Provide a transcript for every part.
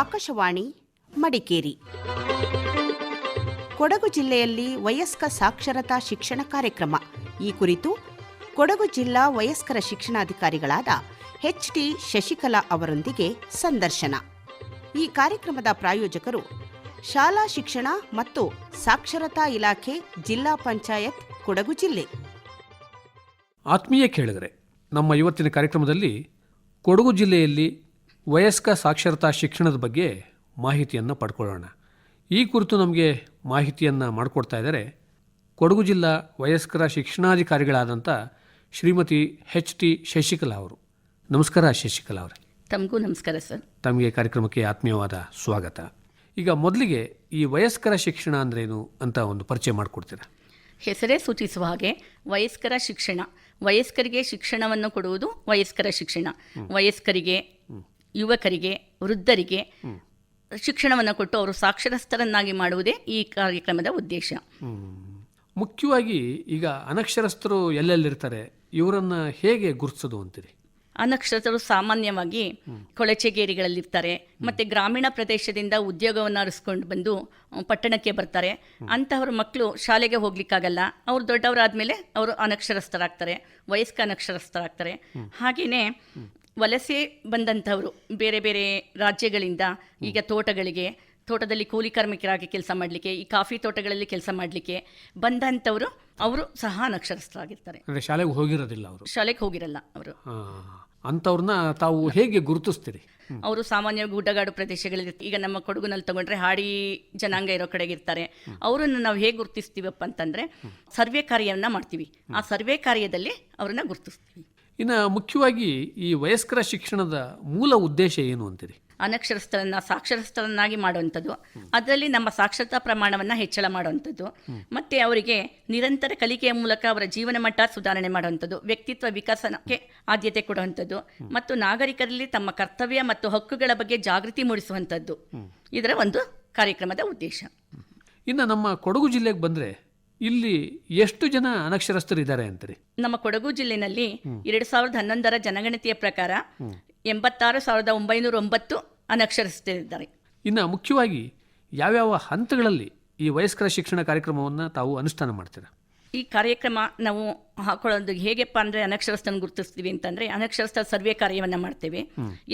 ಆಕಾಶವಾಣಿ, ಮಡಿಕೇರಿ. ಕೊಡಗು ಜಿಲ್ಲೆಯಲ್ಲಿ ವಯಸ್ಕ ಸಾಕ್ಷರತಾ ಶಿಕ್ಷಣ ಕಾರ್ಯಕ್ರಮ. ಈ ಕುರಿತು ಕೊಡಗು ಜಿಲ್ಲಾ ವಯಸ್ಕರ ಶಿಕ್ಷಣಾಧಿಕಾರಿಗಳಾದ ಎಚ್ ಟಿ ಶಶಿಕಲಾ ಅವರೊಂದಿಗೆ ಸಂದರ್ಶನ. ಈ ಕಾರ್ಯಕ್ರಮದ ಪ್ರಾಯೋಜಕರು ಶಾಲಾ ಶಿಕ್ಷಣ ಮತ್ತು ಸಾಕ್ಷರತಾ ಇಲಾಖೆ ಜಿಲ್ಲಾ ಪಂಚಾಯತ್, ಕೊಡಗು ಜಿಲ್ಲೆ. ಆತ್ಮೀಯ ಕೇಳಿದರೆ, ನಮ್ಮ ಇವತ್ತಿನ ಕಾರ್ಯಕ್ರಮದಲ್ಲಿ ಕೊಡಗು ಜಿಲ್ಲೆಯಲ್ಲಿ ವಯಸ್ಕ ಸಾಕ್ಷರತಾ ಶಿಕ್ಷಣದ ಬಗ್ಗೆ ಮಾಹಿತಿಯನ್ನು ಪಡ್ಕೊಳ್ಳೋಣ. ಈ ಕುರಿತು ನಮಗೆ ಮಾಹಿತಿಯನ್ನು ಮಾಡಿಕೊಡ್ತಾ ಇದ್ದಾರೆ ಕೊಡಗು ಜಿಲ್ಲಾ ವಯಸ್ಕರ ಶಿಕ್ಷಣಾಧಿಕಾರಿಗಳಾದಂಥ ಶ್ರೀಮತಿ ಎಚ್ ಟಿ ಶಶಿಕಲಾ ಅವರು. ನಮಸ್ಕಾರ ಶಶಿಕಲಾ ಅವರೇ. ತಮಗೂ ನಮಸ್ಕಾರ ಸರ್. ತಮಗೆ ಕಾರ್ಯಕ್ರಮಕ್ಕೆ ಆತ್ಮೀಯವಾದ ಸ್ವಾಗತ. ಈಗ ಮೊದಲಿಗೆ ಈ ವಯಸ್ಕರ ಶಿಕ್ಷಣ ಅಂದ್ರೇನು ಅಂತ ಒಂದು ಪರಿಚಯ ಮಾಡಿಕೊಡ್ತೀರಾ? ಹೆಸರೇ ಸೂಚಿಸುವ ಹಾಗೆ ವಯಸ್ಕರ ಶಿಕ್ಷಣ. ವಯಸ್ಕರಿಗೆ ಶಿಕ್ಷಣವನ್ನು ಕೊಡುವುದು ವಯಸ್ಕರ ಶಿಕ್ಷಣ. ವಯಸ್ಕರಿಗೆ ಯುವಕರಿಗೆ ವೃದ್ಧರಿಗೆ ಶಿಕ್ಷಣವನ್ನು ಕೊಟ್ಟು ಅವರು ಸಾಕ್ಷರಸ್ಥರನ್ನಾಗಿ ಮಾಡುವುದೇ ಈ ಕಾರ್ಯಕ್ರಮದ ಉದ್ದೇಶ. ಮುಖ್ಯವಾಗಿ ಈಗ ಅನಕ್ಷರಸ್ಥರು ಎಲ್ಲೆಲ್ಲಿರ್ತಾರೆ? ಇವರನ್ನು ಹೇಗೆ ಗುರುತಿಸೋದು ಅಂತೀರಿ? ಅನಕ್ಷರಸ್ಥರು ಸಾಮಾನ್ಯವಾಗಿ ಕೊಳಚೆಗೇರಿಗಳಲ್ಲಿರ್ತಾರೆ. ಮತ್ತು ಗ್ರಾಮೀಣ ಪ್ರದೇಶದಿಂದ ಉದ್ಯೋಗವನ್ನು ಅರಿಸ್ಕೊಂಡು ಬಂದು ಪಟ್ಟಣಕ್ಕೆ ಬರ್ತಾರೆ. ಅಂತಹವ್ರ ಮಕ್ಕಳು ಶಾಲೆಗೆ ಹೋಗ್ಲಿಕ್ಕಾಗಲ್ಲ. ಅವ್ರು ದೊಡ್ಡವರಾದ್ಮೇಲೆ ಅವರು ಅನಕ್ಷರಸ್ಥರಾಗ್ತಾರೆ ವಯಸ್ಕ ಅನಕ್ಷರಸ್ಥರಾಗ್ತಾರೆ. ಹಾಗೆಯೇ ವಲಸೆ ಬಂದಂಥವರು ಬೇರೆ ಬೇರೆ ರಾಜ್ಯಗಳಿಂದ ಈಗ ತೋಟಗಳಿಗೆ ತೋಟದಲ್ಲಿ ಕೂಲಿ ಕಾರ್ಮಿಕರಾಗಿ ಕೆಲಸ ಮಾಡಲಿಕ್ಕೆ ಈ ಕಾಫಿ ತೋಟಗಳಲ್ಲಿ ಕೆಲಸ ಮಾಡಲಿಕ್ಕೆ ಬಂದಂಥವರು ಅವರು ಸಹ ಅನಕ್ಷರಸ್ಥರಾಗಿರ್ತಾರೆ. ಶಾಲೆಗೆ ಹೋಗಿರೋದಿಲ್ಲ ಅವರು? ಶಾಲೆಗೆ ಹೋಗಿರಲ್ಲ ಅವರು. ಅಂಥವ್ರನ್ನ ತಾವು ಹೇಗೆ ಗುರುತಿಸ್ತೀರಿ? ಅವರು ಸಾಮಾನ್ಯವಾಗಿ ಗುಡ್ಡಗಾಡು ಪ್ರದೇಶಗಳಲ್ಲಿ ಈಗ ನಮ್ಮ ಕೊಡಗುನಲ್ಲಿ ತಗೊಂಡ್ರೆ ಹಾಡಿ ಜನಾಂಗ ಇರೋ ಕಡೆಗೆ ಇರ್ತಾರೆ ಅವರನ್ನು ನಾವು ಹೇಗೆ ಗುರುತಿಸ್ತೀವಪ್ಪ ಅಂತಂದ್ರೆ ಸರ್ವೆ ಕಾರ್ಯವನ್ನು ಮಾಡ್ತೀವಿ. ಆ ಸರ್ವೆ ಕಾರ್ಯದಲ್ಲಿ ಅವರನ್ನ ಗುರುತಿಸ್ತೀವಿ. ಇನ್ನು ಮುಖ್ಯವಾಗಿ ಈ ವಯಸ್ಕರ ಶಿಕ್ಷಣದ ಮೂಲ ಉದ್ದೇಶ ಏನು ಅಂತೀರಿ? ಅನಕ್ಷರಸ್ಥರನ್ನ ಸಾಕ್ಷರಸ್ಥರನ್ನಾಗಿ ಮಾಡುವಂಥದ್ದು. ಅದರಲ್ಲಿ ನಮ್ಮ ಸಾಕ್ಷರತಾ ಪ್ರಮಾಣವನ್ನು ಹೆಚ್ಚಳ ಮಾಡುವಂಥದ್ದು. ಮತ್ತೆ ಅವರಿಗೆ ನಿರಂತರ ಕಲಿಕೆಯ ಮೂಲಕ ಅವರ ಜೀವನ ಮಟ್ಟ ಸುಧಾರಣೆ ಮಾಡುವಂಥದ್ದು. ವ್ಯಕ್ತಿತ್ವ ವಿಕಸನಕ್ಕೆ ಆದ್ಯತೆ ಕೊಡುವಂಥದ್ದು. ಮತ್ತು ನಾಗರಿಕರಲ್ಲಿ ತಮ್ಮ ಕರ್ತವ್ಯ ಮತ್ತು ಹಕ್ಕುಗಳ ಬಗ್ಗೆ ಜಾಗೃತಿ ಮೂಡಿಸುವಂಥದ್ದು. ಇದರ ಒಂದು ಕಾರ್ಯಕ್ರಮದ ಉದ್ದೇಶ. ಇನ್ನು ನಮ್ಮ ಕೊಡಗು ಜಿಲ್ಲೆಗೆ ಬಂದರೆ ಇಲ್ಲಿ ಎಷ್ಟು ಜನ ಅನಕ್ಷರಸ್ಥರಿದ್ದಾರೆ ಅಂತಾರೆ? ನಮ್ಮ ಕೊಡಗು ಜಿಲ್ಲೆನಲ್ಲಿ ಎರಡು ಸಾವಿರದ ಹನ್ನೊಂದರ ಜನಗಣತಿಯ ಪ್ರಕಾರ ಎಂಬತ್ತಾರು ಸಾವಿರದ ಒಂಬೈನೂರ ಒಂಬತ್ತು ಅನಕ್ಷರಸ್ಥರಿದ್ದಾರೆ. ಇನ್ನು ಮುಖ್ಯವಾಗಿ ಯಾವ್ಯಾವ ಹಂತಗಳಲ್ಲಿ ಈ ವಯಸ್ಕರ ಶಿಕ್ಷಣ ಕಾರ್ಯಕ್ರಮವನ್ನು ತಾವು ಅನುಷ್ಠಾನ ಮಾಡ್ತೀರಾ? ಈ ಕಾರ್ಯಕ್ರಮ ನಾವು ಹಾಕೊಳ್ಳೋದು ಹೇಗೆಪ್ಪ ಅಂದರೆ ಅನಕ್ಷರಸ್ಥನ ಗುರುತಿಸ್ತೀವಿ ಅಂತಂದರೆ ಅನಕ್ಷರಸ್ಥ ಸರ್ವೆ ಕಾರ್ಯವನ್ನು ಮಾಡ್ತೇವೆ.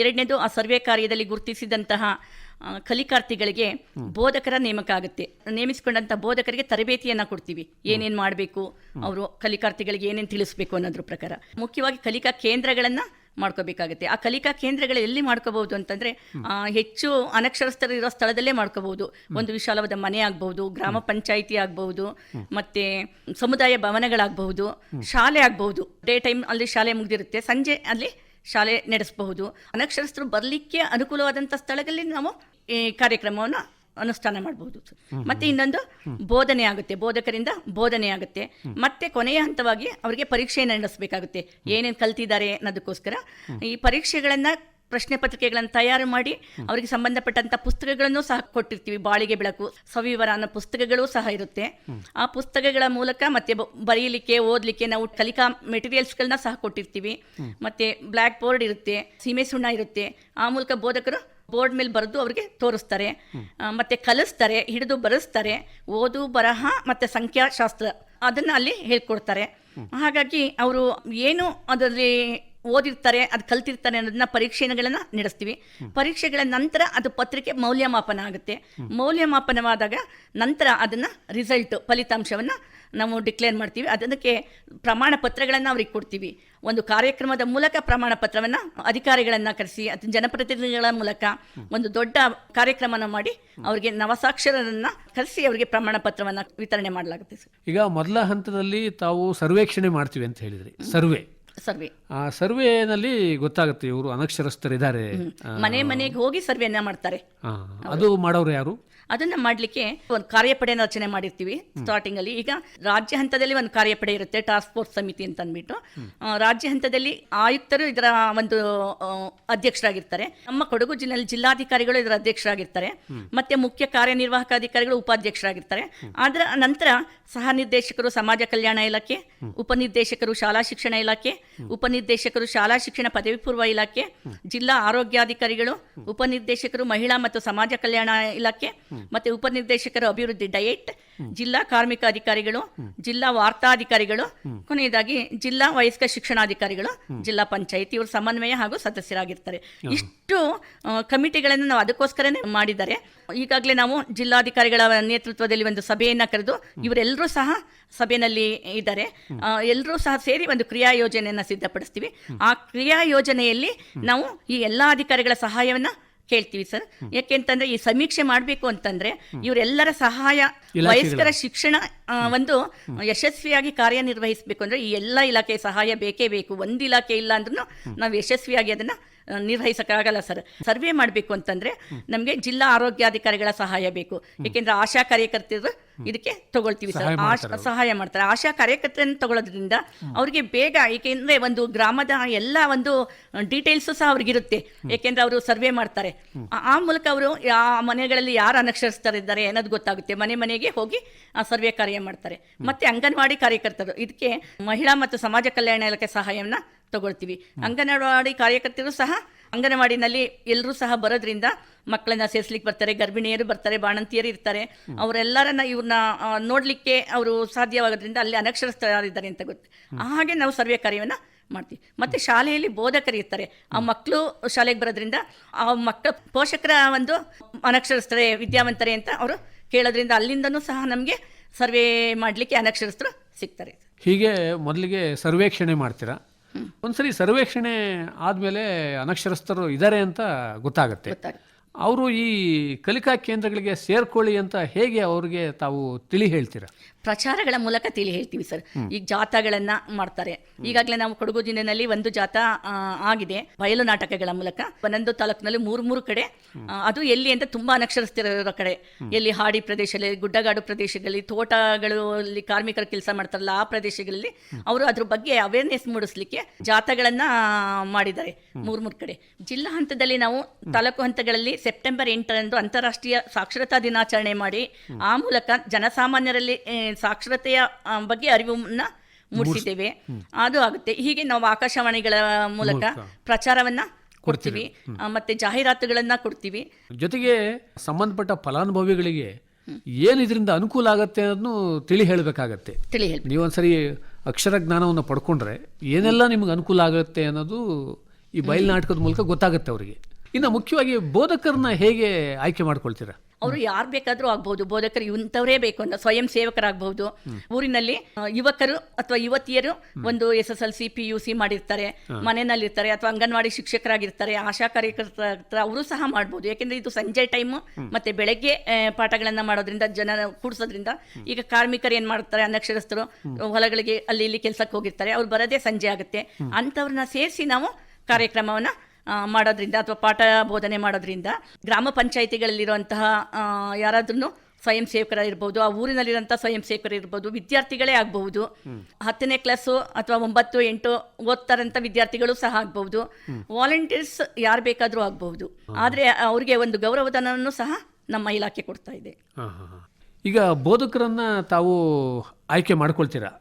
ಎರಡನೇದು ಆ ಸರ್ವೆ ಕಾರ್ಯದಲ್ಲಿ ಗುರುತಿಸಿದಂತಹ ಕಲಿಕಾರ್ಥಿಗಳಿಗೆ ಬೋಧಕರ ನೇಮಕ ಆಗುತ್ತೆ. ನೇಮಿಸಿಕೊಂಡಂಥ ಬೋಧಕರಿಗೆ ತರಬೇತಿಯನ್ನು ಕೊಡ್ತೀವಿ. ಏನೇನು ಮಾಡಬೇಕು ಅವರು ಕಲಿಕಾರ್ಥಿಗಳಿಗೆ ಏನೇನು ತಿಳಿಸ್ಬೇಕು ಅನ್ನೋದ್ರ ಪ್ರಕಾರ. ಮುಖ್ಯವಾಗಿ ಕಲಿಕಾ ಕೇಂದ್ರಗಳನ್ನು ಮಾಡ್ಕೋಬೇಕಾಗುತ್ತೆ. ಆ ಕಲಿಕಾ ಕೇಂದ್ರಗಳು ಎಲ್ಲಿ ಮಾಡ್ಕೋಬಹುದು ಅಂತಂದ್ರೆ ಹೆಚ್ಚು ಅನಕ್ಷರಸ್ಥರು ಇರೋ ಸ್ಥಳದಲ್ಲೇ ಮಾಡ್ಕೋಬಹುದು. ಒಂದು ವಿಶಾಲವಾದ ಮನೆ ಆಗ್ಬಹುದು ಗ್ರಾಮ ಪಂಚಾಯಿತಿ ಆಗ್ಬಹುದು ಮತ್ತೆ ಸಮುದಾಯ ಭವನಗಳಾಗಬಹುದು ಶಾಲೆ ಆಗ್ಬಹುದು. ಡೇ ಟೈಮ್ ಅಲ್ಲಿ ಶಾಲೆ ಮುಗಿದಿರುತ್ತೆ ಸಂಜೆ ಅಲ್ಲಿ ಶಾಲೆ ನಡೆಸಬಹುದು. ಅನಕ್ಷರಸ್ಥರು ಬರಲಿಕ್ಕೆ ಅನುಕೂಲವಾದಂಥ ಸ್ಥಳಗಳಲ್ಲಿ ನಾವು ಈ ಕಾರ್ಯಕ್ರಮವನ್ನು ಅನುಷ್ಠಾನ ಮಾಡಬಹುದು ಮತ್ತೆ ಇನ್ನೊಂದು ಬೋಧನೆ ಆಗುತ್ತೆ. ಬೋಧಕರಿಂದ ಬೋಧನೆ ಆಗುತ್ತೆ. ಮತ್ತೆ ಕೊನೆಯ ಹಂತವಾಗಿ ಅವರಿಗೆ ಪರೀಕ್ಷೆಯನ್ನು ನಡೆಸಬೇಕಾಗುತ್ತೆ. ಏನೇನು ಕಲ್ತಿದ್ದಾರೆ ಅನ್ನೋದಕ್ಕೋಸ್ಕರ ಈ ಪರೀಕ್ಷೆಗಳನ್ನ ಪ್ರಶ್ನೆ ಪತ್ರಿಕೆಗಳನ್ನು ತಯಾರು ಮಾಡಿ ಅವರಿಗೆ ಸಂಬಂಧಪಟ್ಟಂತ ಪುಸ್ತಕಗಳನ್ನು ಸಹ ಕೊಟ್ಟಿರ್ತೀವಿ. ಬಾಳಿಗೆ ಬೆಳಕು ಸವಿವರ ಅನ್ನೋ ಪುಸ್ತಕಗಳು ಸಹ ಇರುತ್ತೆ. ಆ ಪುಸ್ತಕಗಳ ಮೂಲಕ ಮತ್ತೆ ಬರೆಯಲಿಕ್ಕೆ ಬರೀಲಿಕ್ಕೆ ಓದಲಿಕ್ಕೆ ನಾವು ಕಲಿಕಾ ಮೆಟೀರಿಯಲ್ಸ್ಗಳನ್ನ ಸಹ ಕೊಟ್ಟಿರ್ತೀವಿ. ಮತ್ತೆ ಬ್ಲ್ಯಾಕ್ ಬೋರ್ಡ್ ಇರುತ್ತೆ ಸೀಮೆ ಸುಣ್ಣ ಇರುತ್ತೆ. ಆ ಮೂಲಕ ಬೋಧಕರು ಬೋರ್ಡ್ ಮೇಲೆ ಬರೆದು ಅವರಿಗೆ ತೋರಿಸ್ತಾರೆ. ಮತ್ತೆ ಕಲಿಸ್ತಾರೆ, ಹಿಡಿದು ಬರೆಸ್ತಾರೆ, ಓದು, ಬರಹ, ಮತ್ತೆ ಸಂಖ್ಯಾಶಾಸ್ತ್ರ ಅದನ್ನ ಅಲ್ಲಿ ಹೇಳ್ಕೊಡ್ತಾರೆ. ಹಾಗಾಗಿ ಅವರು ಏನು ಅದರಲ್ಲಿ ಓದಿರ್ತಾರೆ, ಅದು ಕಲ್ತಿರ್ತಾರೆ ಅನ್ನೋದನ್ನ ಪರೀಕ್ಷೆಗಳನ್ನ ನಡೆಸ್ತೀವಿ. ಪರೀಕ್ಷೆಗಳ ನಂತರ ಅದು ಪತ್ರಿಕೆ ಮೌಲ್ಯಮಾಪನ ಆಗುತ್ತೆ. ಮೌಲ್ಯಮಾಪನವಾದಾಗ ನಂತರ ಅದನ್ನ ರಿಸಲ್ಟ್ ಫಲಿತಾಂಶವನ್ನ ನಾವು ಡಿಕ್ಲೇರ್ ಮಾಡ್ತೀವಿ. ಅದಕ್ಕೆ ಪ್ರಮಾಣ ಪತ್ರಗಳನ್ನು ಅವ್ರಿಗೆ ಕೊಡ್ತೀವಿ. ಒಂದು ಕಾರ್ಯಕ್ರಮದ ಮೂಲಕ ಪ್ರಮಾಣ ಪತ್ರವನ್ನು ಅಧಿಕಾರಿಗಳನ್ನ ಕರೆಸಿ ಅಥವಾ ಜನಪ್ರತಿನಿಧಿಗಳ ಮೂಲಕ ಒಂದು ದೊಡ್ಡ ಕಾರ್ಯಕ್ರಮನ ಮಾಡಿ ಅವರಿಗೆ ನವಸಾಕ್ಷರರನ್ನ ಕರೆಸಿ ಅವರಿಗೆ ಪ್ರಮಾಣ ಪತ್ರವನ್ನು ವಿತರಣೆ ಮಾಡಲಾಗುತ್ತೆ ಸರ್. ಈಗ ಮೊದಲ ಹಂತದಲ್ಲಿ ತಾವು ಸರ್ವೇಕ್ಷಣೆ ಮಾಡ್ತೀವಿ ಅಂತ ಹೇಳಿದ್ರಿ. ಸರ್ವೆ. ಸರ್ವೆ. ಆ ಸರ್ವೆನಲ್ಲಿ ಗೊತ್ತಾಗುತ್ತೆ ಇವರು ಅನಕ್ಷರಸ್ಥರಿದ್ದಾರೆ. ಮನೆ ಮನೆಗೆ ಹೋಗಿ ಸರ್ವೆಯನ್ನ ಮಾಡ್ತಾರೆ. ಅದು ಮಾಡೋರು ಯಾರು? ಅದನ್ನ ಮಾಡಲಿಕ್ಕೆ ಒಂದು ಕಾರ್ಯಪಡೆನ ರಚನೆ ಮಾಡಿರ್ತೀವಿ ಸ್ಟಾರ್ಟಿಂಗ್ ಅಲ್ಲಿ. ಈಗ ರಾಜ್ಯ ಹಂತದಲ್ಲಿ ಒಂದು ಕಾರ್ಯಪಡೆ ಇರುತ್ತೆ ಟಾಸ್ಕ್ ಫೋರ್ಸ್ ಸಮಿತಿ ಅಂತ ಅಂದ್ಬಿಟ್ಟು ರಾಜ್ಯ ಹಂತದಲ್ಲಿ ಆಯುಕ್ತರು ಇದರ ಒಂದು ಅಧ್ಯಕ್ಷರಾಗಿರ್ತಾರೆ. ನಮ್ಮ ಕೊಡಗು ಜಿಲ್ಲೆಯಲ್ಲಿ ಜಿಲ್ಲಾಧಿಕಾರಿಗಳು ಇದರ ಅಧ್ಯಕ್ಷರಾಗಿರ್ತಾರೆ. ಮತ್ತೆ ಮುಖ್ಯ ಕಾರ್ಯನಿರ್ವಾಹಕ ಅಧಿಕಾರಿಗಳು ಉಪಾಧ್ಯಕ್ಷರಾಗಿರ್ತಾರೆ ಅದರ ನಂತರ ಸಹ ನಿರ್ದೇಶಕರು ಸಮಾಜ ಕಲ್ಯಾಣ ಇಲಾಖೆ ಉಪನಿರ್ದೇಶಕರು ಶಾಲಾ ಶಿಕ್ಷಣ ಇಲಾಖೆ ಉಪನಿರ್ದೇಶಕರು ಶಾಲಾ ಶಿಕ್ಷಣ ಪದವಿ ಪೂರ್ವ ಇಲಾಖೆ ಜಿಲ್ಲಾ ಆರೋಗ್ಯಾಧಿಕಾರಿಗಳು ಉಪನಿರ್ದೇಶಕರು ಮಹಿಳಾ ಮತ್ತು ಸಮಾಜ ಕಲ್ಯಾಣ ಇಲಾಖೆ ಮತ್ತೆ ಉಪನಿರ್ದೇಶಕರ ಅಭಿವೃದ್ಧಿ ಡಯಟ್ ಜಿಲ್ಲಾ ಕಾರ್ಮಿಕ ಅಧಿಕಾರಿಗಳು ಜಿಲ್ಲಾ ವಾರ್ತಾಧಿಕಾರಿಗಳು ಕೊನೆಯದಾಗಿ ಜಿಲ್ಲಾ ವಯಸ್ಕ ಶಿಕ್ಷಣಾಧಿಕಾರಿಗಳು ಜಿಲ್ಲಾ ಪಂಚಾಯತ್ ಇವರು ಸಮನ್ವಯ ಹಾಗೂ ಸದಸ್ಯರಾಗಿರ್ತಾರೆ. ಇಷ್ಟು ಕಮಿಟಿಗಳನ್ನು ನಾವು ಅದಕ್ಕೋಸ್ಕರನೇ ಮಾಡಿದ್ದಾರೆ. ಈಗಾಗಲೇ ನಾವು ಜಿಲ್ಲಾಧಿಕಾರಿಗಳ ನೇತೃತ್ವದಲ್ಲಿ ಒಂದು ಸಭೆಯನ್ನ ಕರೆದು ಇವರೆಲ್ಲರೂ ಸಹ ಸಭೆಯಲ್ಲಿ ಇದ್ದಾರೆ. ಎಲ್ಲರೂ ಸಹ ಸೇರಿ ಒಂದು ಕ್ರಿಯಾ ಯೋಜನೆಯನ್ನು ಸಿದ್ಧಪಡಿಸ್ತೀವಿ. ಆ ಕ್ರಿಯಾ ಯೋಜನೆಯಲ್ಲಿ ನಾವು ಈ ಎಲ್ಲ ಅಧಿಕಾರಿಗಳ ಸಹಾಯವನ್ನ ಕೇಳ್ತೀವಿ ಸರ್. ಯಾಕೆಂತಂದ್ರೆ ಈ ಸಮೀಕ್ಷೆ ಮಾಡಬೇಕು ಅಂತಂದ್ರೆ ಇವರೆಲ್ಲರ ಸಹಾಯ ವಯಸ್ಕರ ಶಿಕ್ಷಣ ಒಂದು ಯಶಸ್ವಿಯಾಗಿ ಕಾರ್ಯನಿರ್ವಹಿಸಬೇಕು ಅಂದ್ರೆ ಈ ಎಲ್ಲ ಇಲಾಖೆ ಸಹಾಯ ಬೇಕೇ ಬೇಕು. ಒಂದು ಇಲಾಖೆ ಇಲ್ಲ ಅಂದ್ರೂ ನಾವು ಯಶಸ್ವಿಯಾಗಿ ಅದನ್ನ ನಿರ್ವಹಿಸಕ್ಕಾಗಲ್ಲ ಸರ್. ಸರ್ವೆ ಮಾಡಬೇಕು ಅಂತಂದ್ರೆ ನಮಗೆ ಜಿಲ್ಲಾ ಆರೋಗ್ಯಾಧಿಕಾರಿಗಳ ಸಹಾಯ ಬೇಕು. ಏಕೆಂದ್ರೆ ಆಶಾ ಕಾರ್ಯಕರ್ತರು ಇದಕ್ಕೆ ತಗೊಳ್ತೀವಿ ಸರ್. ಆಶಾ ಸಹಾಯ ಮಾಡ್ತಾರೆ. ಆಶಾ ಕಾರ್ಯಕರ್ತರನ್ನು ತಗೊಳ್ಳೋದ್ರಿಂದ ಅವ್ರಿಗೆ ಬೇಗ ಏಕೆಂದ್ರೆ ಒಂದು ಗ್ರಾಮದ ಎಲ್ಲ ಒಂದು ಡೀಟೇಲ್ಸ್ ಸಹ ಅವ್ರಿಗಿರುತ್ತೆ. ಏಕೆಂದ್ರೆ ಅವರು ಸರ್ವೆ ಮಾಡ್ತಾರೆ. ಆ- ಆ ಮೂಲಕ ಅವರು ಆ ಮನೆಗಳಲ್ಲಿ ಯಾರು ಅನಕ್ಷರಸ್ಥರಿದ್ದಾರೆ ಅನ್ನೋದು ಗೊತ್ತಾಗುತ್ತೆ. ಮನೆ ಮನೆಗೆ ಹೋಗಿ ಆ ಸರ್ವೆ ಕಾರ್ಯ ಮಾಡ್ತಾರೆ. ಮತ್ತೆ ಅಂಗನವಾಡಿ ಕಾರ್ಯಕರ್ತರು ಇದಕ್ಕೆ ಮಹಿಳಾ ಮತ್ತು ಸಮಾಜ ಕಲ್ಯಾಣ ಇಲಾಖೆ ಸಹಾಯವನ್ನ ತಗೊಳ್ತೀವಿ. ಅಂಗನವಾಡಿ ಕಾರ್ಯಕರ್ತರು ಸಹ ಅಂಗನವಾಡಿನಲ್ಲಿ ಎಲ್ಲರೂ ಸಹ ಬರೋದ್ರಿಂದ ಮಕ್ಕಳನ್ನ ಸೇರಿಸ್ಲಿಕ್ಕೆ ಬರ್ತಾರೆ ಗರ್ಭಿಣಿಯರು ಬರ್ತಾರೆ ಬಾಣಂತಿಯರು ಇರ್ತಾರೆ. ಅವರೆಲ್ಲರನ್ನ ಇವ್ರನ್ನ ನೋಡಲಿಕ್ಕೆ ಅವರು ಸಾಧ್ಯವಾಗೋದ್ರಿಂದ ಅಲ್ಲಿ ಅನಕ್ಷರಸ್ಥರಿದ್ದಾರೆ ಅಂತ ಗೊತ್ತು. ಹಾಗೆ ನಾವು ಸರ್ವೆ ಕಾರ್ಯವನ್ನು ಮಾಡ್ತೀವಿ. ಮತ್ತೆ ಶಾಲೆಯಲ್ಲಿ ಬೋಧಕರು ಇರ್ತಾರೆ. ಆ ಮಕ್ಕಳು ಶಾಲೆಗೆ ಬರೋದ್ರಿಂದ ಆ ಮಕ್ಕಳ ಪೋಷಕರ ಒಂದು ಅನಕ್ಷರಸ್ಥರೇ ವಿದ್ಯಾವಂತರೇ ಅಂತ ಅವರು ಕೇಳೋದ್ರಿಂದ ಅಲ್ಲಿಂದನೂ ಸಹ ನಮಗೆ ಸರ್ವೆ ಮಾಡಲಿಕ್ಕೆ ಅನಕ್ಷರಸ್ಥರು ಸಿಗ್ತಾರೆ. ಹೀಗೆ ಮೊದಲಿಗೆ ಸರ್ವೇಕ್ಷಣೆ ಮಾಡ್ತೀರಾ? ಒಂದ್ಸರಿ ಸರ್ವೇಕ್ಷಣೆ ಆದಮೇಲೆ ಅನಕ್ಷರಸ್ಥರು ಇದ್ದಾರೆ ಅಂತ ಗೊತ್ತಾಗುತ್ತೆ. ಗೊತ್ತಾಗುತ್ತೆ. ಅವರು ಈ ಕಲಿಕಾ ಕೇಂದ್ರಗಳಿಗೆ ಸೇರ್ಕೊಳ್ಳಿ ಅಂತ ಹೇಗೆ ಅವ್ರಿಗೆ ತಾವು ತಿಳಿ ಹೇಳ್ತೀರಾ? ಪ್ರಚಾರಗಳ ಮೂಲಕ ತಿಳಿ ಹೇಳ್ತೀವಿ ಸರ್. ಈಗ ಜಾಥಾಗಳನ್ನ ಮಾಡ್ತಾರೆ. ಈಗಾಗಲೇ ನಾವು ಕೊಡಗು ಜಿಲ್ಲೆನಲ್ಲಿ ಒಂದು ಜಾಥಾ ಆಗಿದೆ. ಬಯಲು ನಾಟಕಗಳ ಮೂಲಕ. ಒಂದೊಂದು ತಾಲೂಕಿನಲ್ಲಿ ಮೂರು ಮೂರು ಕಡೆ. ಅದು ಎಲ್ಲಿ ಅಂತ ತುಂಬಾ ಅನಕ್ಷರಸ್ಥಿರೋ ಕಡೆ. ಎಲ್ಲಿ ಹಾಡಿ ಪ್ರದೇಶದಲ್ಲಿ, ಗುಡ್ಡಗಾಡು ಪ್ರದೇಶಗಳಲ್ಲಿ ತೋಟಗಳು ಅಲ್ಲಿ ಕಾರ್ಮಿಕರು ಕೆಲಸ ಮಾಡ್ತಾರಲ್ಲ, ಆ ಪ್ರದೇಶಗಳಲ್ಲಿ ಅವರು ಅದ್ರ ಬಗ್ಗೆ ಅವೇರ್ನೆಸ್ ಮೂಡಿಸ್ಲಿಕ್ಕೆ ಜಾಥಾಗಳನ್ನ ಮಾಡಿದ್ದಾರೆ. ಮೂರ್, ಮೂರು ಕಡೆ. ಜಿಲ್ಲಾ ಹಂತದಲ್ಲಿ ನಾವು ತಾಲೂಕು ಹಂತಗಳಲ್ಲಿ ಸೆಪ್ಟೆಂಬರ್ ಎಂಟರಂದು ಅಂತಾರಾಷ್ಟ್ರೀಯ ಸಾಕ್ಷರತಾ ದಿನಾಚರಣೆ ಮಾಡಿ ಆ ಮೂಲಕ ಜನಸಾಮಾನ್ಯರಲ್ಲಿ ಸಾಕ್ಷರತೆಯ ಬಗ್ಗೆ ಅರಿವನ್ನ ಮೂಡಿಸಿದ್ದೇವೆ. ಅದು ಆಗುತ್ತೆ. ಹೀಗೆ ನಾವು ಆಕಾಶವಾಣಿಗಳ ಮೂಲಕ ಪ್ರಚಾರವನ್ನ ಕೊಡ್ತೀವಿ. ಮತ್ತೆ ಜಾಹೀರಾತುಗಳನ್ನ ಕೊಡ್ತೀವಿ. ಜೊತೆಗೆ ಸಂಬಂಧಪಟ್ಟ ಫಲಾನುಭವಿಗಳಿಗೆ ಏನು ಇದರಿಂದ ಅನುಕೂಲ ಆಗುತ್ತೆ ಅನ್ನೋದನ್ನು ತಿಳಿ ಹೇಳಬೇಕಾಗತ್ತೆ. ತಿಳಿ ಹೇಳಿ ನೀವೊಂದ್ಸರಿ ಅಕ್ಷರ ಜ್ಞಾನವನ್ನು ಪಡ್ಕೊಂಡ್ರೆ ಏನೆಲ್ಲ ನಿಮ್ಗೆ ಅನುಕೂಲ ಆಗುತ್ತೆ ಅನ್ನೋದು ಈ ಬಯಲು ನಾಟಕದ ಮೂಲಕ ಗೊತ್ತಾಗುತ್ತೆ ಅವರಿಗೆ. ಇನ್ನು ಮುಖ್ಯವಾಗಿ ಬೋಧಕರನ್ನ ಹೇಗೆ ಆಯ್ಕೆ ಮಾಡ್ಕೊಳ್ತೀರಾ? ಅವರು ಯಾರು ಬೇಕಾದರೂ ಆಗ್ಬೋದು ಬೋಧಕರು ಇಂಥವರೇ ಬೇಕು ಅಂತ ಸ್ವಯಂ ಸೇವಕರಾಗಬಹುದು. ಊರಿನಲ್ಲಿ ಯುವಕರು ಅಥವಾ ಯುವತಿಯರು ಒಂದು S S L C P U C ಮಾಡಿರ್ತಾರೆ ಮನೆಯಲ್ಲಿರ್ತಾರೆ ಅಥವಾ ಅಂಗನವಾಡಿ ಶಿಕ್ಷಕರಾಗಿರ್ತಾರೆ ಆಶಾ ಕಾರ್ಯಕರ್ತರ ಅವರು ಸಹ ಮಾಡ್ಬೋದು ಯಾಕೆಂದ್ರೆ ಇದು ಸಂಜೆ ಟೈಮ್ ಮತ್ತೆ ಬೆಳಗ್ಗೆ ಪಾಠಗಳನ್ನ ಮಾಡೋದ್ರಿಂದ ಜನರ ಕೂಡಿಸೋದ್ರಿಂದ ಈಗ ಕಾರ್ಮಿಕರು ಏನ್ ಮಾಡ್ತಾರೆ ಅನಕ್ಷರಸ್ಥರು ಹೊಲಗಳಿಗೆ ಅಲ್ಲಿ ಇಲ್ಲಿ ಕೆಲಸಕ್ಕೆ ಹೋಗಿರ್ತಾರೆ. ಅವ್ರು ಬರೋದೇ ಸಂಜೆ ಆಗುತ್ತೆ. ಅಂಥವ್ರನ್ನ ಸೇರಿಸಿ ನಾವು ಕಾರ್ಯಕ್ರಮವನ್ನ ಮಾಡೋದ್ರಿಂದ ಅಥವಾ ಪಾಠ ಬೋಧನೆ ಮಾಡೋದ್ರಿಂದ ಗ್ರಾಮ ಪಂಚಾಯಿತಿಗಳಲ್ಲಿರುವಂತಹ ಯಾರಾದ್ರೂ ಸ್ವಯಂ ಸೇವಕರಾಗಿರ್ಬೋದು ಆ ಊರಿನಲ್ಲಿರುವಂಥ ಸ್ವಯಂ ಸೇವಕರಿರ್ಬೋದು ವಿದ್ಯಾರ್ಥಿಗಳೇ ಆಗಬಹುದು. ಹತ್ತನೇ ಕ್ಲಾಸು ಅಥವಾ ಒಂಬತ್ತು ಎಂಟು ಓದ್ತಾರಂಥ ವಿದ್ಯಾರ್ಥಿಗಳು ಸಹ ಆಗಬಹುದು. ವಾಲಂಟಿಯರ್ಸ್ ಯಾರು ಬೇಕಾದರೂ ಆಗಬಹುದು. ಆದರೆ ಅವರಿಗೆ ಒಂದು ಗೌರವಧನವನ್ನು ಸಹ ನಮ್ಮ ಇಲಾಖೆ ಕೊಡ್ತಾ ಇದೆ. ಈಗ ಬೋಧಕರನ್ನ ತಾವು ಆಯ್ಕೆ ಮಾಡ್ಕೊಳ್ತೀರಾ?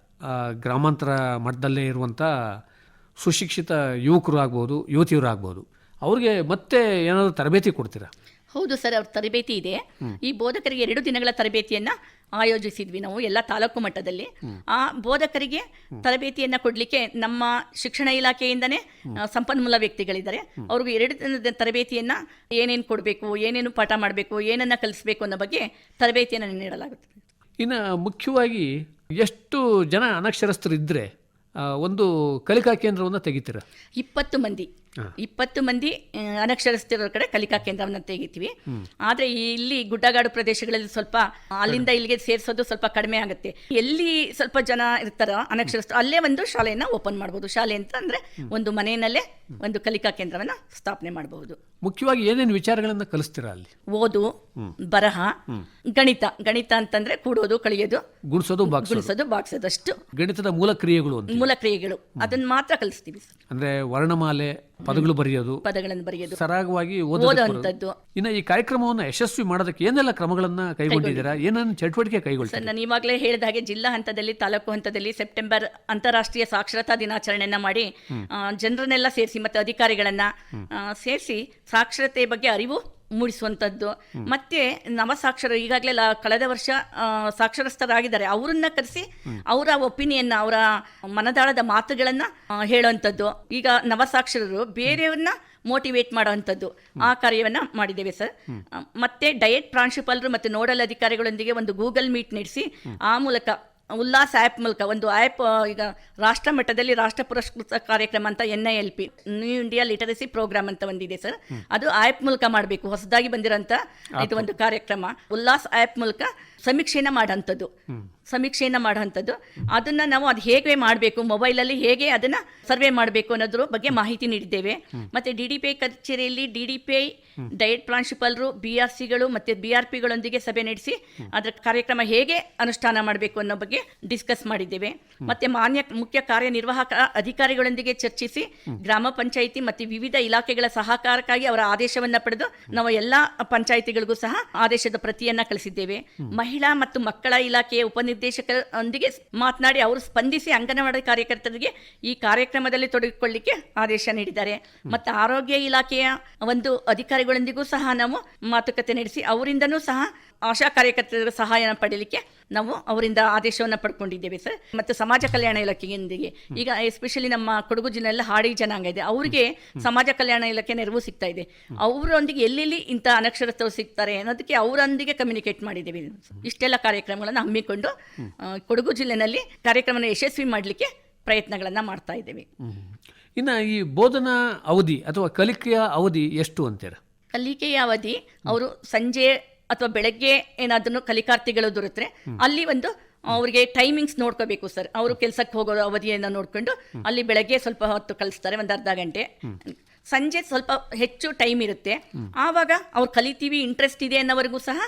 ಗ್ರಾಮಾಂತರ ಮಟ್ಟದಲ್ಲೇ ಇರುವಂಥ ಸುಶಿಕ್ಷಿತ ಯುವಕರು ಆಗ್ಬೋದು ಯುವತಿಯರು ಆಗ್ಬೋದು. ಅವ್ರಿಗೆ ಮತ್ತೆ ಏನಾದರೂ ತರಬೇತಿ ಕೊಡ್ತೀರಾ? ಹೌದು ಸರ್ ಅವ್ರ ತರಬೇತಿ ಇದೆ. ಈ ಬೋಧಕರಿಗೆ ಎರಡು ದಿನಗಳ ತರಬೇತಿಯನ್ನ ಆಯೋಜಿಸಿದ್ವಿ ನಾವು ಎಲ್ಲ ತಾಲೂಕು ಮಟ್ಟದಲ್ಲಿ. ಆ ಬೋಧಕರಿಗೆ ತರಬೇತಿಯನ್ನ ಕೊಡ್ಲಿಕ್ಕೆ ನಮ್ಮ ಶಿಕ್ಷಣ ಇಲಾಖೆಯಿಂದನೇ ಸಂಪನ್ಮೂಲ ವ್ಯಕ್ತಿಗಳಿದ್ದಾರೆ. ಅವ್ರಿಗೆ ಎರಡು ದಿನದ ತರಬೇತಿಯನ್ನ ಏನೇನು ಕೊಡಬೇಕು ಏನೇನು ಪಾಠ ಮಾಡಬೇಕು ಏನನ್ನ ಕಲಿಸಬೇಕು ಅನ್ನೋ ಬಗ್ಗೆ ತರಬೇತಿಯನ್ನು ನೀಡಲಾಗುತ್ತದೆ. ಇನ್ನು ಮುಖ್ಯವಾಗಿ ಎಷ್ಟು ಜನ ಅನಕ್ಷರಸ್ಥರು ಇದ್ದರೆ ಒಂದು ಕಲಿಕಾ ಕೇಂದ್ರವನ್ನು ತೆಗಿತೀರ? ಇಪ್ಪತ್ತು ಮಂದಿ. ಇಪ್ಪತ್ತು ಮಂದಿ ಅನಕ್ಷರಸ್ಥರ ಕಡೆ ಕಲಿಕಾ ಕೇಂದ್ರವನ್ನು ತೆಗಿತೀವಿ. ಆದ್ರೆ ಇಲ್ಲಿ ಗುಡ್ಡಗಾಡು ಪ್ರದೇಶಗಳಲ್ಲಿ ಸ್ವಲ್ಪ ಅಲ್ಲಿಂದ ಇಲ್ಲಿಗೆ ಸೇರಿಸೋದು ಸ್ವಲ್ಪ ಕಡಿಮೆ ಆಗುತ್ತೆ. ಎಲ್ಲಿ ಸ್ವಲ್ಪ ಜನ ಇರ್ತಾರೋ ಅನಕ್ಷರಸ್ಥರು ಅಲ್ಲೇ ಒಂದು ಶಾಲೆಯನ್ನು ಓಪನ್ ಮಾಡಬಹುದು ಶಾಲೆ ಅಂತ ಅಂದ್ರೆ ಒಂದು ಮನೆಯಲ್ಲೇ ಒಂದು ಕಲಿಕಾ ಕೇಂದ್ರವನ್ನ ಸ್ಥಾಪನೆ ಮಾಡಬಹುದು ಮುಖ್ಯವಾಗಿ ಏನೇನು ವಿಚಾರಗಳನ್ನು ಕಲಿಸ್ತೀರಾ ಅಲ್ಲಿ? ಓದು ಬರಹ ಗಣಿತ. ಗಣಿತ ಅಂತಂದ್ರೆ ಕೂಡೋದು ಕಳಿಯೋದು ಗುಣಿಸೋದು ಗುಣಿಸೋದು ಬಾಗ್ಸೋದು ಅಷ್ಟು ಗಣಿತದ ಮೂಲ ಕ್ರಿಯೆಗಳು ಮೂಲ ಕ್ರಿಯೆಗಳು. ಅದನ್ನ ಮಾತ್ರ ಕಲಿಸ್ತೀವಿ ಅಂದ್ರೆ ವರ್ಣಮಾಲೆ ಪದಗಳು ಬರೆಯೋದು ಪದಗಳನ್ನು ಬರೆಯೋದು ಸರಾಗವಾಗಿ ಓದುವಂತದ್ದು ಇನ್ನು ಈ ಕಾರ್ಯಕ್ರಮವನ್ನು ಯಶಸ್ವಿ ಮಾಡೋದಕ್ಕೆ ಏನೆಲ್ಲ ಕ್ರಮಗಳನ್ನ ಕೈಗೊಂಡಿದ್ದೀರಾ? ಏನನ್ನು ಚಟುವಟಿಕೆ ಕೈಗೊಳ್ತಾರೆ? ನಾನು ಈವಾಗಲೇ ಹೇಳಿದ ಹಾಗೆ ಜಿಲ್ಲಾ ಹಂತದಲ್ಲಿ ತಾಲೂಕು ಹಂತದಲ್ಲಿ ಸೆಪ್ಟೆಂಬರ್ ಅಂತಾರಾಷ್ಟ್ರೀಯ ಸಾಕ್ಷರತಾ ದಿನಾಚರಣೆಯನ್ನ ಮಾಡಿ ಜನರನ್ನೆಲ್ಲ ಸೇರಿಸಿ ಮತ್ತು ಅಧಿಕಾರಿಗಳನ್ನ ಸೇರಿಸಿ ಸಾಕ್ಷರತೆ ಬಗ್ಗೆ ಅರಿವು ಮೂಡಿಸುವಂಥದ್ದು ಮತ್ತೆ ನವಸಾಕ್ಷರ ಈಗಾಗಲೇ ಕಳೆದ ವರ್ಷ ಸಾಕ್ಷರಸ್ಥರಾಗಿದ್ದಾರೆ. ಅವರನ್ನ ಕರೆಸಿ ಅವರ ಒಪಿನಿಯನ್ ಅವರ ಮನದಾಳದ ಮಾತುಗಳನ್ನ ಹೇಳುವಂಥದ್ದು ಈಗ ನವಸಾಕ್ಷರರು ಬೇರೆಯವ್ರನ್ನ ಮೋಟಿವೇಟ್ ಮಾಡುವಂಥದ್ದು ಆ ಕಾರ್ಯವನ್ನ ಮಾಡಿದ್ದೇವೆ ಸರ್. ಮತ್ತೆ ಡಯಟ್ ಪ್ರಾಂಶುಪಾಲರು ಮತ್ತು ನೋಡಲ್ ಅಧಿಕಾರಿಗಳೊಂದಿಗೆ ಒಂದು ಗೂಗಲ್ ಮೀಟ್ ನಡೆಸಿ ಆ ಮೂಲಕ ಉಲ್ಲಾಸ್ ಆ್ಯಪ್ ಮೂಲಕ ಒಂದು ಆ್ಯಪ್ ಈಗ ರಾಷ್ಟ್ರ ಮಟ್ಟದಲ್ಲಿ ರಾಷ್ಟ್ರ ಪುರಸ್ಕೃತ ಕಾರ್ಯಕ್ರಮ ಅಂತ N I L P new India literacy programme ಅಂತ ಒಂದಿದೆ ಸರ್. ಅದು ಆ್ಯಪ್ ಮೂಲಕ ಮಾಡಬೇಕು ಹೊಸದಾಗಿ ಬಂದಿರೋಂಥ ಇದು ಒಂದು ಕಾರ್ಯಕ್ರಮ. ಉಲ್ಲಾಸ್ ಆ್ಯಪ್ ಮೂಲಕ ಸಮೀಕ್ಷೆನ ಮಾಡೋಂಥದ್ದು. ಸಮೀಕ್ಷೆಯನ್ನ ಮಾಡುವಂಥದ್ದು. ಅದನ್ನ ನಾವು ಅದು ಹೇಗೆ ಮಾಡಬೇಕು ಮೊಬೈಲಲ್ಲಿ ಹೇಗೆ ಅದನ್ನ ಸರ್ವೆ ಮಾಡಬೇಕು ಅನ್ನೋದ್ರ ಬಗ್ಗೆ ಮಾಹಿತಿ ನೀಡಿದ್ದೇವೆ. ಮತ್ತೆ ಡಿ ಡಿ ಪಿ ಐ ಕಚೇರಿಯಲ್ಲಿ D D P I DIET ಪ್ರಾಂಶುಪಾಲರು ಬಿ ಆರ್ ಸಿಗಳು ಮತ್ತೆ ಬಿ ಆರ್ ಪಿಗಳೊಂದಿಗೆ ಸಭೆ ನಡೆಸಿ ಅದರ ಕಾರ್ಯಕ್ರಮ ಹೇಗೆ ಅನುಷ್ಠಾನ ಮಾಡಬೇಕು ಅನ್ನೋ ಬಗ್ಗೆ ಡಿಸ್ಕಸ್ ಮಾಡಿದ್ದೇವೆ. ಮತ್ತೆ ಮಾನ್ಯ ಮುಖ್ಯ ಕಾರ್ಯನಿರ್ವಾಹಕ ಅಧಿಕಾರಿಗಳೊಂದಿಗೆ ಚರ್ಚಿಸಿ ಗ್ರಾಮ ಪಂಚಾಯಿತಿ ಮತ್ತು ವಿವಿಧ ಇಲಾಖೆಗಳ ಸಹಕಾರಕ್ಕಾಗಿ ಅವರ ಆದೇಶವನ್ನು ಪಡೆದು ನಾವು ಎಲ್ಲಾ ಪಂಚಾಯಿತಿಗಳಿಗೂ ಸಹ ಆದೇಶದ ಪ್ರತಿಯನ್ನು ಕಳಿಸಿದ್ದೇವೆ. ಮಹಿಳಾ ಮತ್ತು ಮಕ್ಕಳ ಇಲಾಖೆಯ ಉಪನಿರ್ದೇಶಕರೊಂದಿಗೆ ಮಾತನಾಡಿ ಅವರು ಸ್ಪಂದಿಸಿ ಅಂಗನವಾಡಿ ಕಾರ್ಯಕರ್ತರಿಗೆ ಈ ಕಾರ್ಯಕ್ರಮದಲ್ಲಿ ತೊಡಗಿಕೊಳ್ಳಿಕ್ಕೆ ಆದೇಶ ನೀಡಿದ್ದಾರೆ. ಮತ್ತು ಆರೋಗ್ಯ ಇಲಾಖೆಯ ಒಂದು ಅಧಿಕಾರಿಗಳೊಂದಿಗೂ ಸಹ ನಾವು ಮಾತುಕತೆ ನಡೆಸಿ ಅವರಿಂದನೂ ಸಹ ಆಶಾ ಕಾರ್ಯಕರ್ತರ ಸಹಾಯನ ಪಡೆಯಲಿಕ್ಕೆ ನಾವು ಅವರಿಂದ ಆದೇಶವನ್ನು ಪಡ್ಕೊಂಡಿದ್ದೇವೆ ಸರ್. ಮತ್ತು ಸಮಾಜ ಕಲ್ಯಾಣ ಇಲಾಖೆಯೊಂದಿಗೆ ಈಗ ಎಸ್ಪೆಷಲಿ ನಮ್ಮ ಕೊಡಗು ಜಿಲ್ಲೆಯಲ್ಲಿ ಹಾಡಿ ಜನಾಂಗ ಇದೆ. ಅವರಿಗೆ ಸಮಾಜ ಕಲ್ಯಾಣ ಇಲಾಖೆ ನೆರವು ಸಿಗ್ತಾ ಇದೆ. ಅವರೊಂದಿಗೆ ಎಲ್ಲೆಲ್ಲಿ ಇಂಥ ಅನಕ್ಷರಸ್ಥರು ಸಿಗ್ತಾರೆ ಅನ್ನೋದಕ್ಕೆ ಅವರೊಂದಿಗೆ ಕಮ್ಯುನಿಕೇಟ್ ಮಾಡಿದ್ದೇವೆ. ಇಷ್ಟೆಲ್ಲ ಕಾರ್ಯಕ್ರಮಗಳನ್ನು ಹಮ್ಮಿಕೊಂಡು ಕೊಡಗು ಜಿಲ್ಲೆನಲ್ಲಿ ಕಾರ್ಯಕ್ರಮನ ಯಶಸ್ವಿ ಮಾಡಲಿಕ್ಕೆ ಪ್ರಯತ್ನಗಳನ್ನು ಮಾಡ್ತಾ ಇದ್ದೇವೆ. ಇನ್ನು ಈ ಬೋಧನಾ ಅವಧಿ ಅಥವಾ ಕಲಿಕೆಯ ಅವಧಿ ಎಷ್ಟು ಅಂತೀರ? ಕಲಿಕೆಯ ಅವಧಿ ಅವರು ಸಂಜೆ ಅಥವಾ ಬೆಳಗ್ಗೆ ಏನಾದ್ರೂ ಕಲಿಕಾರ್ಥಿಗಳು ದೊರೆತರೆ ಅಲ್ಲಿ ಒಂದು ಅವರಿಗೆ ಟೈಮಿಂಗ್ಸ್ ನೋಡ್ಕೋಬೇಕು ಸರ್ ಅವರು ಕೆಲಸಕ್ಕೆ ಹೋಗೋ ಅವಧಿಯನ್ನು ನೋಡ್ಕೊಂಡು ಅಲ್ಲಿ ಬೆಳಗ್ಗೆ ಸ್ವಲ್ಪ ಹೊತ್ತು ಕಲಿಸ್ತಾರೆ ಒಂದು ಅರ್ಧ ಗಂಟೆ. ಸಂಜೆ ಸ್ವಲ್ಪ ಹೆಚ್ಚು ಟೈಮ್ ಇರುತ್ತೆ. ಆವಾಗ ಅವ್ರು ಕಲಿತೀವಿ ಇಂಟ್ರೆಸ್ಟ್ ಇದೆ ಅನ್ನೋವರೆಗೂ ಸಹ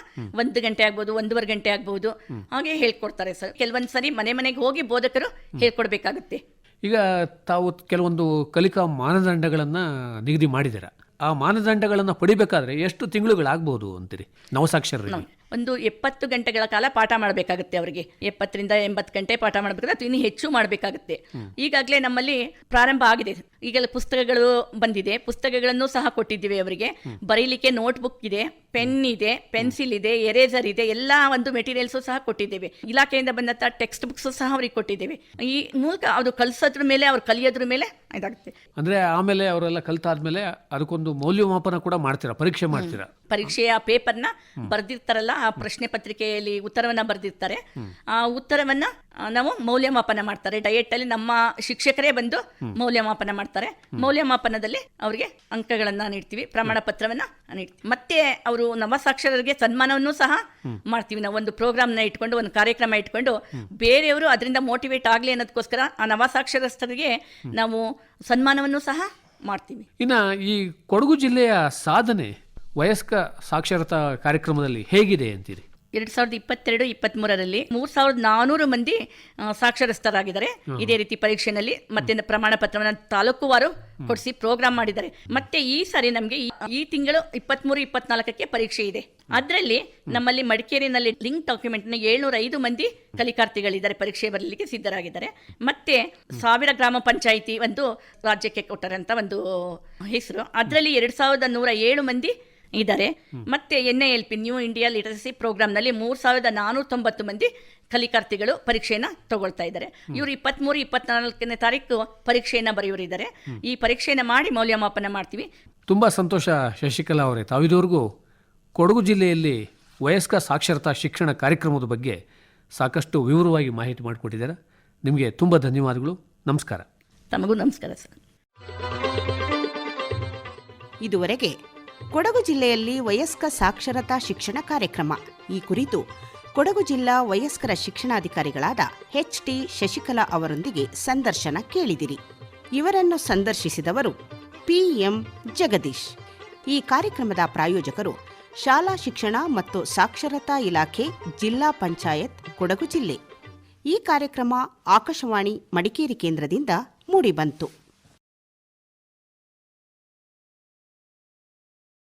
ಒಂದು ಗಂಟೆ ಆಗ್ಬೋದು ಒಂದೂವರೆ ಗಂಟೆ ಆಗ್ಬೋದು. ಹಾಗೆ ಹೇಳ್ಕೊಡ್ತಾರೆ ಸರ್ ಕೆಲವೊಂದು ಸರಿ ಮನೆ ಮನೆಗೆ ಹೋಗಿ ಬೋಧಕರು ಹೇಳ್ಕೊಡ್ಬೇಕಾಗುತ್ತೆ. ಈಗ ತಾವು ಕೆಲವೊಂದು ಕಲಿಕಾ ಮಾನದಂಡಗಳನ್ನು ನಿಗದಿ ಮಾಡಿದ್ದೀರಾ? ಆ ಮಾನದಂಡಗಳನ್ನು ಪಡಿಬೇಕಾದ್ರೆ ಎಷ್ಟು ತಿಂಗಳುಗಳಾಗ್ಬೋದು ಅಂತೀರಿ? ನವಸಾಕ್ಷರರಿಗೆ. ಒಂದು ಎಪ್ಪತ್ತು ಗಂಟೆಗಳ ಕಾಲ ಪಾಠ ಮಾಡಬೇಕಾಗುತ್ತೆ ಅವರಿಗೆ. ಎಪ್ಪತ್ತರಿಂದ ಎಂಬತ್ತು ಗಂಟೆ ಪಾಠ ಮಾಡಬೇಕಾದ್ರೆ ಅಥವಾ ಇನ್ನು ಹೆಚ್ಚು ಮಾಡಬೇಕಾಗುತ್ತೆ. ಈಗಾಗಲೇ ನಮ್ಮಲ್ಲಿ ಪ್ರಾರಂಭ ಆಗಿದೆ. ಈಗೆಲ್ಲ ಪುಸ್ತಕಗಳು ಬಂದಿದೆ. ಪುಸ್ತಕಗಳನ್ನು ಸಹ ಕೊಟ್ಟಿದ್ದೀವಿ ಅವರಿಗೆ. ಬರೀಲಿಕ್ಕೆ ನೋಟ್ಬುಕ್ ಇದೆ ಪೆನ್ ಇದೆ ಪೆನ್ಸಿಲ್ ಇದೆ ಎರೇಸರ್ ಇದೆ ಎಲ್ಲ ಒಂದು ಮೆಟೀರಿಯಲ್ಸು ಸಹ ಕೊಟ್ಟಿದ್ದೇವೆ. ಇಲಾಖೆಯಿಂದ ಬಂದಂಥ ಟೆಕ್ಸ್ಟ್ ಬುಕ್ಸ್ ಸಹ ಅವ್ರಿಗೆ ಕೊಟ್ಟಿದ್ದೇವೆ. ಈ ಮೂಲಕ ಅದು ಕಲಿಸೋದ್ರ ಮೇಲೆ ಅವ್ರು ಕಲಿಯೋದ್ರ ಮೇಲೆ ಇದಾಗುತ್ತೆ. ಅಂದ್ರೆ ಆಮೇಲೆ ಅವರೆಲ್ಲ ಕಲ್ತಾದ್ಮೇಲೆ ಅದಕ್ಕೊಂದು ಮೌಲ್ಯಮಾಪನ ಕೂಡ ಮಾಡ್ತೀರಾ? ಪರೀಕ್ಷೆ ಮಾಡ್ತೀರಾ? ಪರೀಕ್ಷೆಯ ಪೇಪರ್ನ ಬರೆದಿರ್ತಾರಲ್ಲ ಆ ಪ್ರಶ್ನೆ ಪತ್ರಿಕೆಯಲ್ಲಿ ಉತ್ತರವನ್ನ ಬರೆದಿರ್ತಾರೆ. ಆ ಉತ್ತರವನ್ನ ನಾವು ಮೌಲ್ಯಮಾಪನ ಮಾಡ್ತಾರೆ. ಡಯಟ್ ಅಲ್ಲಿ ನಮ್ಮ ಶಿಕ್ಷಕರೇ ಬಂದು ಮೌಲ್ಯಮಾಪನ ಮಾಡ್ತಾರೆ. ಮೌಲ್ಯಮಾಪನದಲ್ಲಿ ಅವರಿಗೆ ಅಂಕಗಳನ್ನ ನೀಡ್ತೀವಿ ಪ್ರಮಾಣ ಪತ್ರವನ್ನ ನೀಡ್ತೀವಿ ಮತ್ತೆ ಅವರು ನವಸಾಕ್ಷರರಿಗೆ ಸನ್ಮಾನವನ್ನು ಸಹ ಮಾಡ್ತೀವಿ. ನಾವು ಒಂದು ಪ್ರೋಗ್ರಾಮ್ನ ಇಟ್ಕೊಂಡು ಒಂದು ಕಾರ್ಯಕ್ರಮ ಇಟ್ಕೊಂಡು ಬೇರೆಯವರು ಅದರಿಂದ ಮೋಟಿವೇಟ್ ಆಗಲಿ ಅನ್ನೋದಕ್ಕೋಸ್ಕರ ಆ ನವಸಾಕ್ಷರಸ್ಥರಿಗೆ ನಾವು ಸನ್ಮಾನವನ್ನು ಸಹ ಮಾಡ್ತೀವಿ ಇನ್ನು ಈ ಕೊಡಗು ಜಿಲ್ಲೆಯ ಸಾಧನೆ ವಯಸ್ಕ ಸಾಕ್ಷರತಾ ಕಾರ್ಯಕ್ರಮದಲ್ಲಿ ಹೇಗಿದೆ ಅಂತೀರಿ? ಎರಡ್ ಸಾವಿರದ ಇಪ್ಪತ್ತೆರಡು ಇಪ್ಪತ್ಮೂರರಲ್ಲಿ ಮೂರ್ ಸಾವಿರದ ನಾನೂರು ಮಂದಿ ಸಾಕ್ಷರಸ್ಥರಾಗಿದ್ದಾರೆ. ಇದೇ ರೀತಿ ಪರೀಕ್ಷೆನಲ್ಲಿ ಮತ್ತೆ ಪ್ರಮಾಣ ಪತ್ರವನ್ನು ತಾಲೂಕುವಾರು ಕೊಡಿಸಿ ಪ್ರೋಗ್ರಾಮ್ ಮಾಡಿದ್ದಾರೆ. ಮತ್ತೆ ಈ ಸಾರಿ ನಮಗೆ ಈ ತಿಂಗಳು ಇಪ್ಪತ್ಮೂರು ಇಪ್ಪತ್ನಾಲ್ಕಕ್ಕೆ ಪರೀಕ್ಷೆ ಇದೆ. ಅದರಲ್ಲಿ ನಮ್ಮಲ್ಲಿ ಮಡಿಕೇರಿನಲ್ಲಿ ಲಿಂಕ್ ಡಾಕ್ಯುಮೆಂಟ್ನ ಏಳ್ನೂರ ಐದು ಮಂದಿ ಕಲಿಕಾರ್ಥಿಗಳಿದ್ದಾರೆ ಪರೀಕ್ಷೆ ಬರಲಿಕ್ಕೆ ಸಿದ್ಧರಾಗಿದ್ದಾರೆ. ಮತ್ತೆ ಸಾವಿರ ಗ್ರಾಮ ಪಂಚಾಯಿತಿ ಒಂದು ರಾಜ್ಯಕ್ಕೆ ಕೊಟ್ಟರಂತ ಒಂದು ಹೆಸರು. ಅದರಲ್ಲಿ ಎರಡ್ ಸಾವಿರದ ನೂರ ಏಳು ಮಂದಿ ಇದ್ದಾರೆ. ಮತ್ತೆ N I L P new India literacy ಪ್ರೋಗ್ರಾಮ್ನಲ್ಲಿ ಮೂರು ಸಾವಿರದ ನಾನೂರ ತೊಂಬತ್ತು ಮಂದಿ ಕಲಿಕಾರ್ಥಿಗಳು ಪರೀಕ್ಷೆಯನ್ನು ತಗೊಳ್ತಾ ಇದ್ದಾರೆ. ಇವರು ಇಪ್ಪತ್ತ್ಮೂರು ಇಪ್ಪತ್ನಾಲ್ಕನೇ ತಾರೀಕು ಪರೀಕ್ಷೆಯನ್ನು ಬರೆಯೋರಿದ್ದಾರೆ. ಈ ಪರೀಕ್ಷೆಯನ್ನು ಮಾಡಿ ಮೌಲ್ಯಮಾಪನ ಮಾಡ್ತೀವಿ. ತುಂಬ ಸಂತೋಷ ಶಶಿಕಲಾ ಅವರೇ. ತಾವಿದವರೆಗೂ ಕೊಡಗು ಜಿಲ್ಲೆಯಲ್ಲಿ ವಯಸ್ಕ ಸಾಕ್ಷರತಾ ಶಿಕ್ಷಣ ಕಾರ್ಯಕ್ರಮದ ಬಗ್ಗೆ ಸಾಕಷ್ಟು ವಿವರವಾಗಿ ಮಾಹಿತಿ ಮಾಡಿಕೊಟ್ಟಿದ್ದಾರೆ. ನಿಮಗೆ ತುಂಬ ಧನ್ಯವಾದಗಳು. ನಮಸ್ಕಾರ. ತಮಗೂ ನಮಸ್ಕಾರ ಸರ್. ಇದುವರೆಗೆ ಕೊಡಗು ಜಿಲ್ಲೆಯಲ್ಲಿ ವಯಸ್ಕ ಸಾಕ್ಷರತಾ ಶಿಕ್ಷಣ ಕಾರ್ಯಕ್ರಮ. ಈ ಕುರಿತು ಕೊಡಗು ಜಿಲ್ಲಾ ವಯಸ್ಕರ ಶಿಕ್ಷಣಾಧಿಕಾರಿಗಳಾದ ಎಚ್ ಟಿ ಶಶಿಕಲಾ ಅವರೊಂದಿಗೆ ಸಂದರ್ಶನ ಕೇಳಿದಿರಿ. ಇವರನ್ನು ಸಂದರ್ಶಿಸಿದವರು ಪಿಎಂ ಜಗದೀಶ್. ಈ ಕಾರ್ಯಕ್ರಮದ ಪ್ರಾಯೋಜಕರು ಶಾಲಾ ಶಿಕ್ಷಣ ಮತ್ತು ಸಾಕ್ಷರತಾ ಇಲಾಖೆ ಜಿಲ್ಲಾ ಪಂಚಾಯತ್ ಕೊಡಗು ಜಿಲ್ಲೆ. ಈ ಕಾರ್ಯಕ್ರಮ ಆಕಾಶವಾಣಿ ಮಡಿಕೇರಿ ಕೇಂದ್ರದಿಂದ ಮೂಡಿಬಂತು.